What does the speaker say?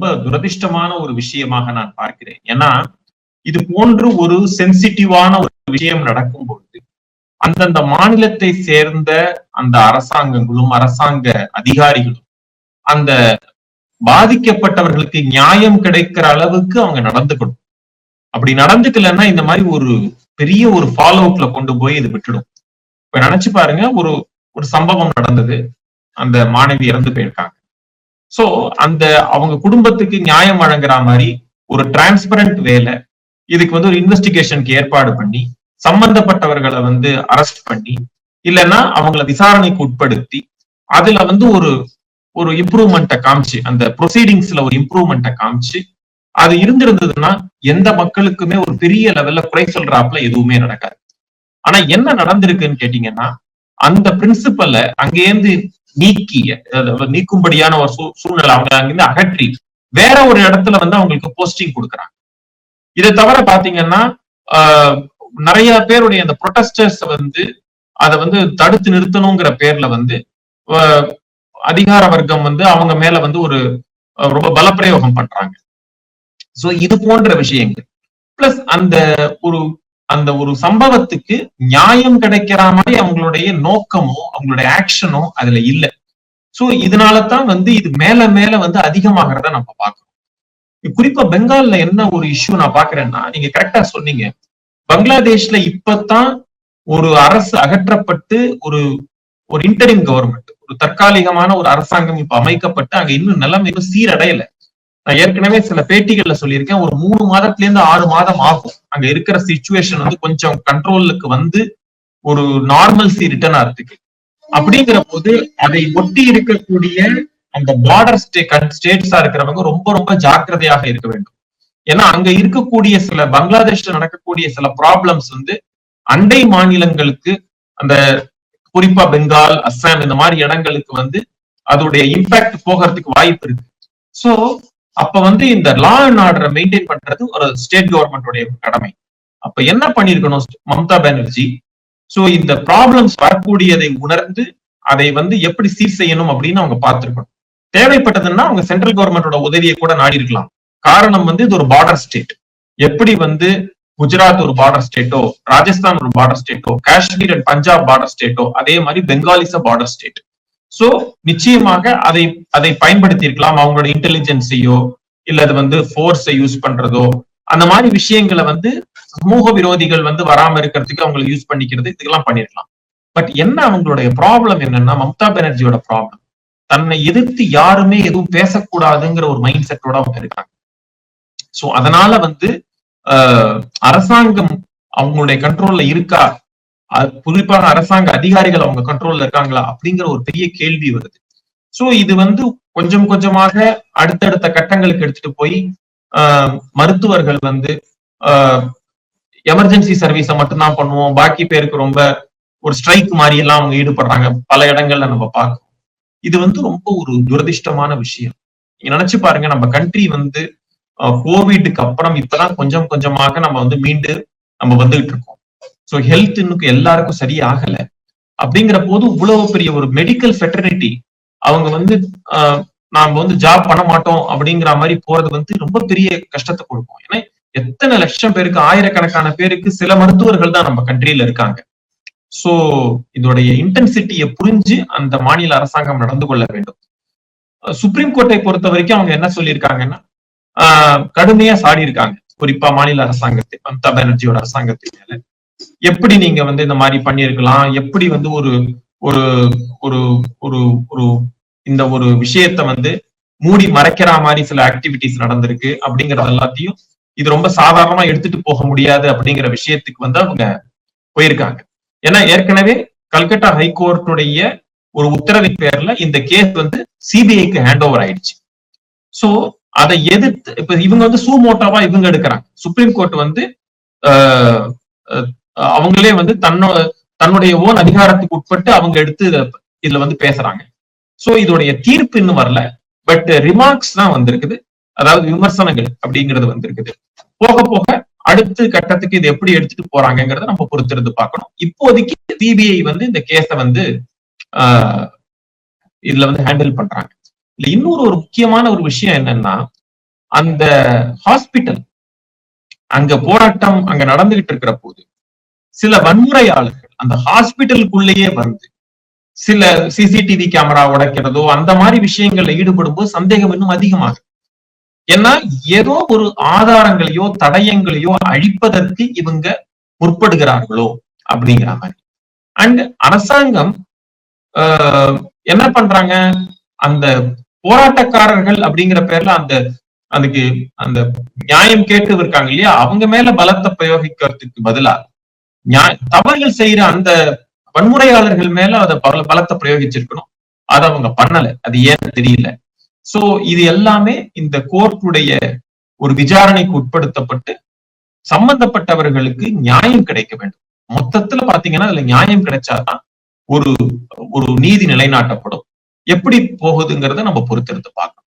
ரொம்ப துரதிருஷ்டமான ஒரு விஷயமாக நான் பார்க்கிறேன். ஏன்னா இது போன்று ஒரு சென்சிட்டிவான ஒரு விஷயம் நடக்கும் பொழுது அந்தந்த மாநிலத்தை சேர்ந்த அந்த அரசாங்கங்களும் அரசாங்க அதிகாரிகளும் அந்த பாதிக்கப்பட்டவர்களுக்கு நியாயம் கிடைக்கிற அளவுக்கு அவங்க நடந்துக்கணும். அப்படி நடந்துக்கலன்னா இந்த மாதிரி ஒரு பெரிய ஒரு ஃபாலோ அப்ல கொண்டு போய் இது விட்டுடும். இப்ப நினைச்சு பாருங்க ஒரு ஒரு சம்பவம் நடந்தது. அந்த மாணவி இறந்து போயிருக்காங்க. சோ அந்த அவங்க குடும்பத்துக்கு நியாயம் வழங்குற மாதிரி ஒரு டிரான்ஸ்பரண்ட் வேலை இதுக்கு வந்து ஒரு இன்வெஸ்டிகேஷனுக்கு ஏற்பாடு பண்ணி சம்பந்தப்பட்டவர்களை வந்து அரெஸ்ட் பண்ணி இல்லைன்னா அவங்கள விசாரணைக்கு உட்படுத்தி அதுல வந்து ஒரு ஒரு இம்ப்ரூவ்மெண்ட்டை காமிச்சு அந்த ப்ரொசீடிங்ஸ்ல ஒரு இம்ப்ரூவ்மெண்ட்டை காமிச்சு அது இருந்திருந்ததுன்னா எந்த மக்களுக்குமே ஒரு பெரிய லெவல்ல குறை சொல்றாப்புல எதுவுமே நடக்காது. ஆனா என்ன நடந்திருக்குன்னு கேட்டீங்கன்னா அந்த பிரின்சிபல்ல அங்கேருந்து நீக்கி நீக்கும்படியான ஒரு சூழ்நிலை அவங்க அங்கிருந்து அகற்றி வேற ஒரு இடத்துல வந்து அவங்களுக்கு போஸ்டிங் கொடுக்குறாங்க. இதை தவிர பாத்தீங்கன்னா ஆஹ், நிறைய பேருடைய அந்த ப்ரொட்டஸ்டர்ஸ் வந்து அதை வந்து தடுத்து நிறுத்தணுங்கிற பேர்ல வந்து அதிகார வர்க்கம் வந்து அவங்க மேல வந்து ஒரு ரொம்ப பலப்பிரயோகம் பண்றாங்க. சோ இது போன்ற விஷயங்கள். பிளஸ் அந்த ஒரு அந்த ஒரு சம்பவத்துக்கு நியாயம் கிடைக்கிற மாதிரி அவங்களுடைய நோக்கமோ அவங்களுடைய ஆக்ஷனோ அதுல இல்ல. சோ இதனால தான் வந்து இது மேல மேல வந்து அதிகமாகிறத நம்ம பாக்குறோம் குறிப்பா பெங்கால்ல என்ன ஒரு இஷ்யூ நான் பாக்குறேன்னா நீங்க கரெக்டா சொன்னீங்க. பங்களாதேஷ்ல இப்பதான் ஒரு அரசு அகற்றப்பட்டு ஒரு ஒரு இன்டரிம் கவர்மெண்ட் ஒரு தற்காலிகமான ஒரு அரசாங்கம் இப்ப அமைக்கப்பட்டு அங்க இன்னும் நிலைமை இன்னும் சீரடையல. நான் ஏற்கனவே சில பேட்டிகள்ல சொல்லியிருக்கேன் ஒரு மூணு மாதத்துல இருந்து ஆறு மாதம் ஆகும். அங்க இருக்கிற சுச்சுவேஷன் வந்து கொஞ்சம் கண்ட்ரோலுக்கு வந்து ஒரு நார்மல்சி ரிட்டர்ன் ஆகிறதுக்கு அப்படிங்கிற போது அதை ஒட்டி இருக்கக்கூடிய அந்த பார்டர் ஸ்டே ஸ்டேட்ஸா இருக்கிறவங்க ரொம்ப ரொம்ப ஜாக்கிரதையாக இருக்க வேண்டும். ஏன்னா அங்க இருக்கக்கூடிய சில பங்களாதேஷ்ல நடக்கக்கூடிய சில ப்ராப்ளம்ஸ் வந்து அண்டை மாநிலங்களுக்கு அந்த குறிப்பா பெங்கால் அஸ்ஸாம் இந்த மாதிரி இடங்களுக்கு வந்து அதோடைய இம்பாக்ட் போகிறதுக்கு வாய்ப்பு இருக்கு. சோ அப்ப வந்து இந்த லா அண்ட் ஆர்டரை மெயின்டைன் பண்றது ஒரு ஸ்டேட் கவர்மெண்டோடைய கடமை. அப்ப என்ன பண்ணிருக்கணும் மம்தா பானர்ஜி? சோ இந்த ப்ராப்ளம்ஸ் வரக்கூடியதை உணர்ந்து அதை வந்து எப்படி சீர் செய்யணும் அப்படின்னு அவங்க பார்த்திருக்கணும். தேவைப்பட்டதுன்னா அவங்க சென்ட்ரல் கவர்மெண்டோட உதவியை கூட நாடி இருக்கலாம் காரணம் வந்து இது ஒரு பார்டர் ஸ்டேட் எப்படி வந்து குஜராத் ஒரு பார்டர் ஸ்டேட்டோ ராஜஸ்தான் ஒரு பார்டர் ஸ்டேட்டோ காஷ்மீர் அண்ட் பஞ்சாப் பார்டர் ஸ்டேட்டோ அதே மாதிரி பெங்காலிஸ் பார்டர் ஸ்டேட் சோ நிச்சயமாக அதை அதை பயன்படுத்தி இருக்கலாம் அவங்களோட இன்டெலிஜென்ஸையோ இல்ல அது வந்து ஃபோர்ஸை யூஸ் பண்றதோ அந்த மாதிரி விஷயங்களை வந்து சமூக விரோதிகள் வந்து வராம இருக்கிறதுக்கு அவங்களை யூஸ் பண்ணிக்கிறது இதுக்கெல்லாம் பண்ணிருக்கலாம் பட் என்ன அவங்களுடைய ப்ராப்ளம் என்னன்னா மம்தா பானர்ஜியோட ப்ராப்ளம் தன்னை எதிர்த்து யாருமே எதுவும் பேசக்கூடாதுங்கிற ஒரு மைண்ட் செட்டோட அவங்க இருக்காங்க. சோ அதனால வந்து ஆஹ், அரசாங்கம் அவங்களுடைய கண்ட்ரோல்ல இருக்கா? குறிப்பாக அரசாங்க அதிகாரிகள் அவங்க கண்ட்ரோல்ல இருக்காங்களா? அப்படிங்கிற ஒரு பெரிய கேள்வி வருது. சோ இது வந்து கொஞ்சம் கொஞ்சமாக அடுத்தடுத்த கட்டங்களுக்கு எடுத்துட்டு போய் ஆஹ், மருத்துவர்கள் வந்து எமர்ஜென்சி சர்வீஸை மட்டும்தான் பண்ணுவோம். பாக்கி பேருக்கு ரொம்ப ஒரு ஸ்ட்ரைக் மாதிரி எல்லாம் அவங்க ஈடுபடுறாங்க. பல இடங்கள்ல நம்ம பார்க்கணும் இது வந்து ரொம்ப ஒரு துரதிருஷ்டமான விஷயம். நீங்க நினைச்சு பாருங்க நம்ம கண்ட்ரி வந்து கோவிடுக்கு அப்புறம் இப்பதான் கொஞ்சம் கொஞ்சமாக நம்ம வந்து மீண்டு நம்ம வந்துகிட்டு இருக்கோம். ஸோ ஹெல்த் இன்னும் எல்லாருக்கும் சரியாகல. அப்படிங்கிற போது இவ்வளவு பெரிய ஒரு மெடிக்கல் ஃபெட்டர்னிட்டி அவங்க வந்து ஆஹ், நாம வந்து ஜாப் பண்ண மாட்டோம் அப்படிங்கிற மாதிரி போறது வந்து ரொம்ப பெரிய கஷ்டத்தை கொடுக்கும். ஏன்னா எத்தனை லட்சம் பேருக்கு ஆயிரக்கணக்கான பேருக்கு சில மருத்துவர்கள் தான் நம்ம கண்ட்ரியில இருக்காங்க. சோ இதோடைய இன்டென்சிட்டியை புரிஞ்சு அந்த மாநில அரசாங்கம் நடந்து கொள்ள வேண்டும். சுப்ரீம் கோர்ட்டை பொறுத்த வரைக்கும் அவங்க என்ன சொல்லியிருக்காங்கன்னா ஆஹ் கடுமையா சாடி இருக்காங்க குறிப்பா மாநில அரசாங்கத்தை மம்தா பானர்ஜியோட அரசாங்கத்தின் மேல. எப்படி நீங்க வந்து இந்த மாதிரி பண்ணியிருக்கலாம்? எப்படி வந்து ஒரு ஒரு ஒரு ஒரு ஒரு இந்த ஒரு விஷயத்த வந்து மூடி மறைக்கிற மாதிரி சில ஆக்டிவிட்டிஸ் நடந்திருக்கு அப்படிங்கறது எல்லாத்தையும் இது ரொம்ப சாதாரணமா எடுத்துட்டு போக முடியாது அப்படிங்கிற விஷயத்துக்கு வந்து அவங்க போயிருக்காங்க. ஏன்னா ஏற்கனவே கல்கட்டா ஹைகோர்ட்டுடைய ஒரு உத்தரவின் பேர்ல இந்த கேஸ் வந்து சிபிஐக்கு ஹேண்ட் ஓவர் ஆயிடுச்சு. சோ அதை எதிர்த்து இப்ப இவங்க வந்து சூமோட்டாவா இவங்க எடுக்கிறாங்க. சுப்ரீம் கோர்ட் வந்து அவங்களே வந்து தன்னோட தன்னுடைய ஓன் அதிகாரத்துக்கு உட்பட்டு அவங்க எடுத்து இத- இதுல வந்து பேசுறாங்க. சோ இதோடைய தீர்ப்பு இன்னும் வரல. பட் ரிமார்க்ஸ் தான் வந்திருக்குது. அதாவது விமர்சனங்கள் அப்படிங்கிறது வந்திருக்குது. போக போக அடுத்த கட்டத்துக்கு இது எப்படி எடுத்துட்டு போறாங்கிறத நம்ம பொறுத்திருந்து பார்க்கணும். இப்போதைக்கு சிபிஐ வந்து இந்த கேஸ வந்து ஆஹ், இதுல வந்து ஹேண்டில் பண்றாங்க. இதுல இன்னொரு ஒரு முக்கியமான ஒரு விஷயம் என்னன்னா அந்த ஹாஸ்பிட்டல் அங்க போராட்டம் அங்க நடந்துகிட்டு இருக்கிற போது சில வன்முறையாளர்கள் அந்த ஹாஸ்பிட்டலுக்குள்ளேயே வந்து சில சிசிடிவி கேமரா உடைக்கிறதோ அந்த மாதிரி விஷயங்கள்ல ஈடுபடும் போது சந்தேகம் இன்னும் அதிகமாகும் ஏன்னா ஏதோ ஒரு ஆதாரங்களையோ தடயங்களையோ அழிப்பதற்கு இவங்க முற்படுகிறார்களோ அப்படிங்கிற மாதிரி. அண்ட் அரசாங்கம் ஆஹ், என்ன பண்றாங்க? அந்த போராட்டக்காரர்கள் அப்படிங்கிற பேர்ல அந்த அதுக்கு அந்த நியாயம் கேட்டு இருக்காங்க இல்லையா? அவங்க மேல பலத்தை பிரயோகிக்கிறதுக்கு பதிலா தவறுகள் செய்யற அந்த வன்முறையாளர்கள் மேல அதை பல பலத்தை பிரயோகிச்சிருக்கணும். அதை அவங்க பண்ணல. அது ஏன்னு தெரியல. சோ இது எல்லாமே இந்த கோர்ட்டுடைய ஒரு விசாரணைக்கு உட்படுத்தப்பட்டு சம்பந்தப்பட்டவர்களுக்கு நியாயம் கிடைக்க வேண்டும். மொத்தத்துல பாத்தீங்கன்னா அதுல நியாயம் கிடைச்சாதான் ஒரு ஒரு நீதி நிலைநாட்டப்படும். எப்படி போகுதுங்கிறத நம்ம பொறுத்திருந்து பார்க்கணும்